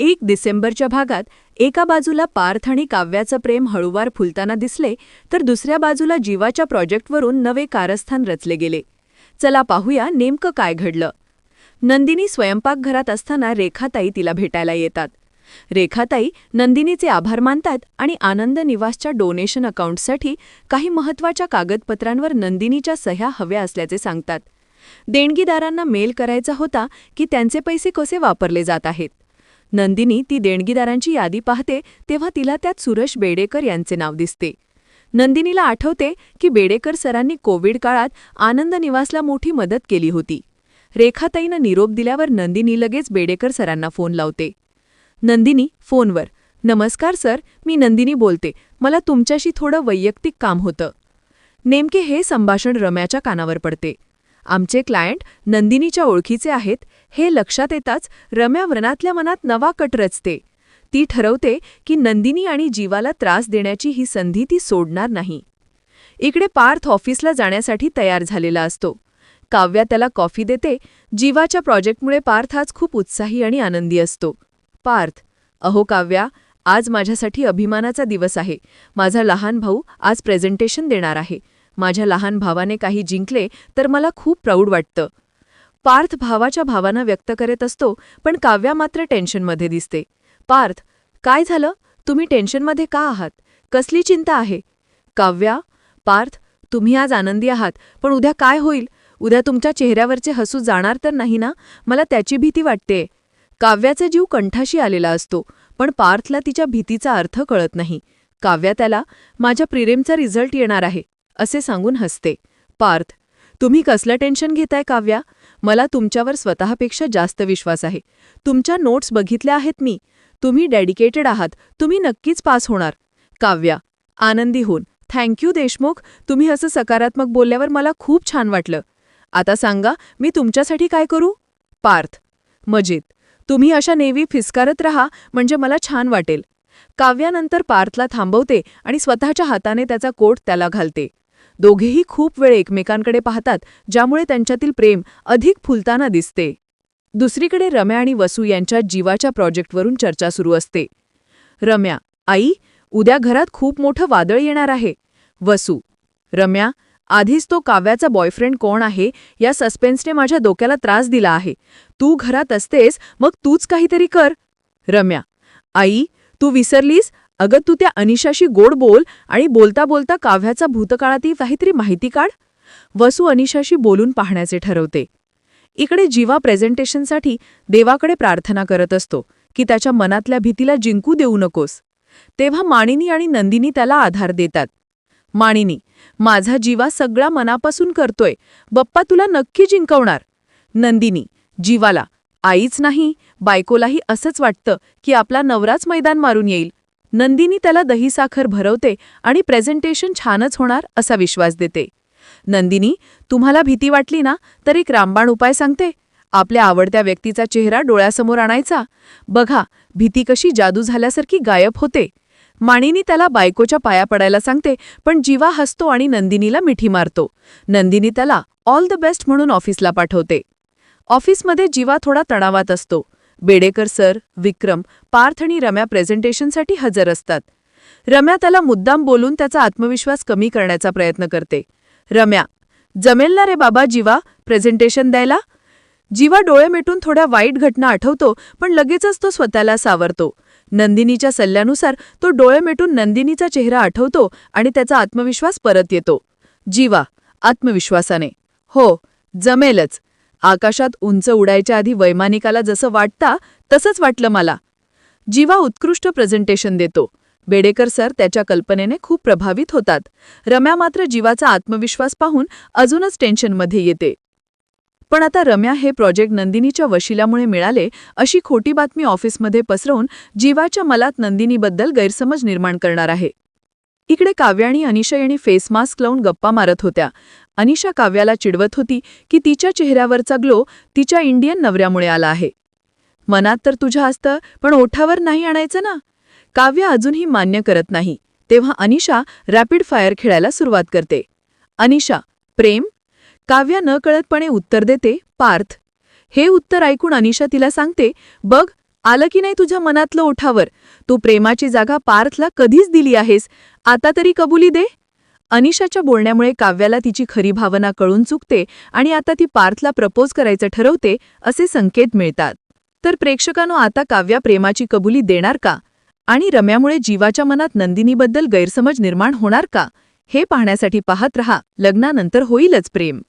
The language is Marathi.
एक डिसेंबरच्या भागात एका बाजूला पार्थ आणि काव्याचं प्रेम हळूवार फुलताना दिसले तर दुसऱ्या बाजूला जीवाच्या प्रोजेक्टवरून नवे कारस्थान रचले गेले. चला पाहूया नेमकं काय घडलं. नंदिनी स्वयंपाकघरात असताना रेखाताई तिला भेटायला येतात. रेखाताई नंदिनीचे आभार मानतात आणि आनंद निवासच्या डोनेशन अकाउंटसाठी काही महत्त्वाच्या कागदपत्रांवर नंदिनीच्या सह्या हव्या असल्याचे सांगतात. देणगीदारांना मेल करायचा होता की त्यांचे पैसे कसे वापरले जात आहेत? नंदिनी ती देणगीदारांची यादी पाहते तेव्हा तिला त्यात सुरेश बेडेकर यांचे नाव दिसते. नंदिनीला आठवते की बेडेकर सरांनी कोविड काळात आनंद निवासला मोठी मदत केली होती. रेखाताईनं निरोप दिल्यावर नंदिनी लगेच बेडेकर सरांना फोन लावते. नंदिनी फोनवर. नमस्कार सर. मी नंदिनी बोलते. मला तुमच्याशी थोडं वैयक्तिक काम होतं. नेमके हे संभाषण रम्याच्या कानावर पडते. आमचे क्लायंट नंदिनीच्या ओळखीचे आहेत हे लक्षात येताच रम्या व्रणातल्या मनात नवा कट रचते. ती ठरवते की नंदिनी आणि जीवाला त्रास देण्याची ही संधी ती सोडणार नाही. इकडे पार्थ ऑफिसला जाण्यासाठी तयार झालेला असतो. काव्या त्याला कॉफी देते जीवाच्या प्रोजेक्टमुळे पार्थ आज खूप उत्साही आणि आनंदी असतो. पार्थ अहो काव्या आज माझ्यासाठी अभिमानाचा दिवस आहे. माझा लहान भाऊ आज प्रेझेंटेशन देणार आहे. माझ्या लहान भावाने काही जिंकले तर मला खूप प्राऊड वाटतं. पार्थ भावाच्या भावानं व्यक्त करत असतो पण काव्या मात्र टेन्शनमध्ये दिसते. पार्थ काय झालं? तुम्ही टेन्शनमध्ये का आहात? कसली चिंता आहे? काव्या पार्थ तुम्ही आज आनंदी आहात पण उद्या काय होईल? उद्या तुमच्या चेहऱ्यावरचे हसू जाणार तर नाही ना? मला त्याची भीती वाटते काव्याचा जीव कंठाशी आलेला असतो पण पार्थला तिच्या भीतीचा अर्थ कळत नाही. काव्या त्याला माझ्या प्रिरेमचा रिझल्ट येणार आहे. असे सांगून हसते. पार्थ तुम्ही कसलं टेन्शन घेताय काव्या? मला तुमच्यावर स्वतःपेक्षा जास्त विश्वास आहे. तुमच्या नोट्स बघितल्या आहेत मी. तुम्ही डेडिकेटेड आहात. तुम्ही नक्कीच पास होणार. काव्या आनंदी होऊन थँक्यू देशमुख तुम्ही असं सकारात्मक बोलल्यावर मला खूप छान वाटलं. आता सांगा मी तुमच्यासाठी काय करू? पार्थ मजेत. तुम्ही अशा नेवी फिसकारत राहा म्हणजे मला छान वाटेल. काव्यानंतर पार्थला थांबवते आणि स्वतःच्या हाताने त्याचा कोट त्याला घालते. दोघेही खूप वेळ एकमेकांकडे पाहतात ज्यामुळे त्यांच्यातील प्रेम अधिक फुलताना दिसते. दुसरीकडे रम्या आणि वसू यांच्या जीवाच्या प्रोजेक्टवरून चर्चा सुरू असते. रम्या आई उद्या घरात खूप मोठं वादळ येणार आहे. वसू रम्या आधीच तो काव्याचा बॉयफ्रेंड कोण आहे या सस्पेन्सने माझ्या डोक्याला त्रास दिला आहे. तू घरात असतेस मग तूच काहीतरी कर. रम्या आई तू विसरलीस? अगं तू त्या अनिशाशी गोड बोल आणि बोलता बोलता काव्याचा भूतकाळातील काहीतरी माहिती काढ. वसू अनिशाशी बोलून पाहण्याचे ठरवते. इकडे जीवा प्रेझेंटेशनसाठी देवाकडे प्रार्थना करत असतो की त्याच्या मनातल्या भीतीला जिंकू देऊ नकोस. तेव्हा माणिनी आणि नंदिनी त्याला आधार देतात. माणिनी माझा जीवा सगळा मनापासून करतोय. बप्पा तुला नक्की जिंकवणार. नंदिनी जीवाला आईच नाही बायकोलाही असंच वाटतं की आपला नवराच मैदान मारून येईल. नंदिनी त्याला दहीसाखर भरवते आणि प्रेझेंटेशन छानच होणार असा विश्वास देते. नंदिनी तुम्हाला भीती वाटली ना तर एक रामबाण उपाय सांगते. आपल्या आवडत्या व्यक्तीचा चेहरा डोळ्यासमोर आणायचा. बघा भीती कशी जादू झाल्यासारखी गायब होते. माणिनी त्याला बायकोच्या पाया पडायला सांगते पण जीवा हसतो आणि नंदिनीला मिठी मारतो. नंदिनी त्याला ऑल द बेस्ट म्हणून ऑफिसला पाठवते. ऑफिसमध्ये जीवा थोडा तणावात असतो. बेडेकर सर विक्रम पार्थ आणि रम्या प्रेझेंटेशनसाठी हजर असतात. रम्या त्याला मुद्दाम बोलून त्याचा आत्मविश्वास कमी करण्याचा प्रयत्न करते. रम्या जमेल ना रे बाबा जीवा प्रेझेंटेशन द्यायला? जीवा डोळे मिटून थोड्या वाईट घटना आठवतो पण लगेचच तो स्वतःला सावरतो. नंदिनीच्या सल्ल्यानुसार तो डोळे मिटून नंदिनीचा चेहरा आठवतो आणि त्याचा आत्मविश्वास परत येतो. जीवा आत्मविश्वासाने हो जमेलच. आकाशात उंच उडायच्या आधी वैमानिकाला जसं वाटता तसंच वाटलं मला. जीवा उत्कृष्ट प्रेझेंटेशन देतो. बेडेकर सर त्याच्या कल्पनेने खूप प्रभावित होतात. रम्या मात्र जीवाचा आत्मविश्वास पाहून अजूनच टेन्शनमध्ये येते. पण आता रम्या हे प्रोजेक्ट नंदिनीच्या वशिल्यामुळे मिळाले अशी खोटी बातमी ऑफिसमध्ये पसरवून जीवाच्या मलात नंदिनीबद्दल गैरसमज निर्माण करणार आहे. इकडे काव्या आणि फेस मास्क लावून गप्पा मारत होत्या. अनिशा काव्याला चिडवत होती की तिच्या चेहऱ्यावरचा ग्लो तिच्या इंडियन नवऱ्यामुळे आला आहे. मनात तर तुझ्या असतं पण ओठावर नाही आणायचं ना? काव्य अजूनही मान्य करत नाही. तेव्हा अनिशा रॅपिड फायर खेळायला सुरुवात करते. अनिशा प्रेम? काव्या न कळतपणे उत्तर देते पार्थ. हे उत्तर ऐकून अनिशा तिला सांगते बघ आलं की नाही तुझ्या मनातलं ओठावर? तू प्रेमाची जागा पार्थला कधीच दिली आहेस? आता तरी कबुली दे. अनिशाच्या बोलण्यामुळे काव्याला तिची खरी भावना कळून चुकते आणि आता ती पार्थला प्रपोज करायचं ठरवते असे संकेत मिळतात. तर प्रेक्षकांनो आता काव्या प्रेमाची कबुली देणार का? आणि रम्यामुळे जीवाच्या मनात नंदिनीबद्दल गैरसमज निर्माण होणार का? हे पाहण्यासाठी पाहत रहा. लग्नानंतर होईलच प्रेम.